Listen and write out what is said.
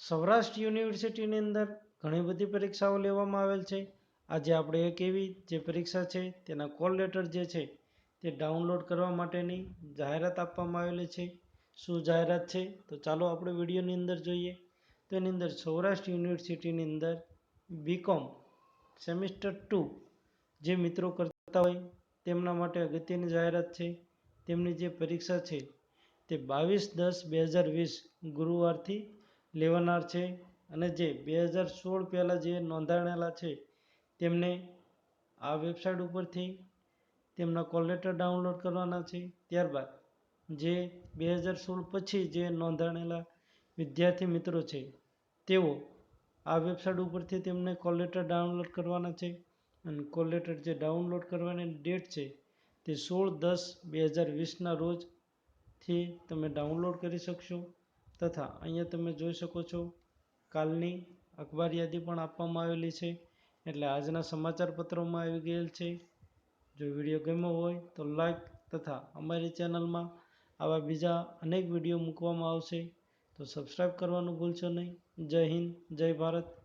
સૌરાષ્ટ્ર યુનિવર્સિટીની અંદર ઘણી બધી પરીક્ષાઓ લેવામાં આવેલ છે. આજે આપણે એક એવી જે પરીક્ષા છે, તેના કોલ લેટર જે છે, તે ડાઉનલોડ કરવા માટેની જાહેરાત આપવામાં આવેલી છે. શું જાહેરાત છે? તો ચાલો આપણે વિડીયોની અંદર જોઈએ. તો એની અંદર સૌરાષ્ટ્ર યુનિવર્સિટીની અંદર બીકોમ સેમિસ્ટર ટુ જે મિત્રો કરતા હોય, તેમના માટે અગત્યની જાહેરાત છે. તેમની જે પરીક્ષા છે, તે બાવીસ દસ બે હજાર વીસ ગુરુવારથી લેવાનાર છે અને જે બે હજાર સોળ પહેલાં જે નોંધાણેલા છે તેમને આ વેબસાઇટ ઉપરથી તેમના કોલ લેટર ડાઉનલોડ કરવાના છે. ત્યારબાદ જે બે હજાર સોળ પછી જે નોંધાણેલા વિદ્યાર્થી મિત્રો છે, તેઓ આ વેબસાઇટ ઉપરથી તેમને કોલ લેટર ડાઉનલોડ કરવાના છે અને કોલ લેટર જે ડાઉનલોડ કરવાની ડેટ છે તે સોળ દસ બે હજાર વીસના રોજથી તમે ડાઉનલોડ કરી શકશો. તથા અહીંયા તમે જોઈ શકો છો, કાલની અખબાર યાદી પણ આપવામાં આવેલી છે. એટલે આજના સમાચાર પત્રોમાં આવી ગયેલ છે. જો વીડિયો ગમ્યો હોય તો લાઈક તથા અમારી ચેનલમાં આવા બીજા અનેક વીડિયો મૂકવામાં આવશે. તો સબસ્ક્રાઈબ કરવાનું ભૂલશો નહીં. જય હિન્દ, જય ભારત.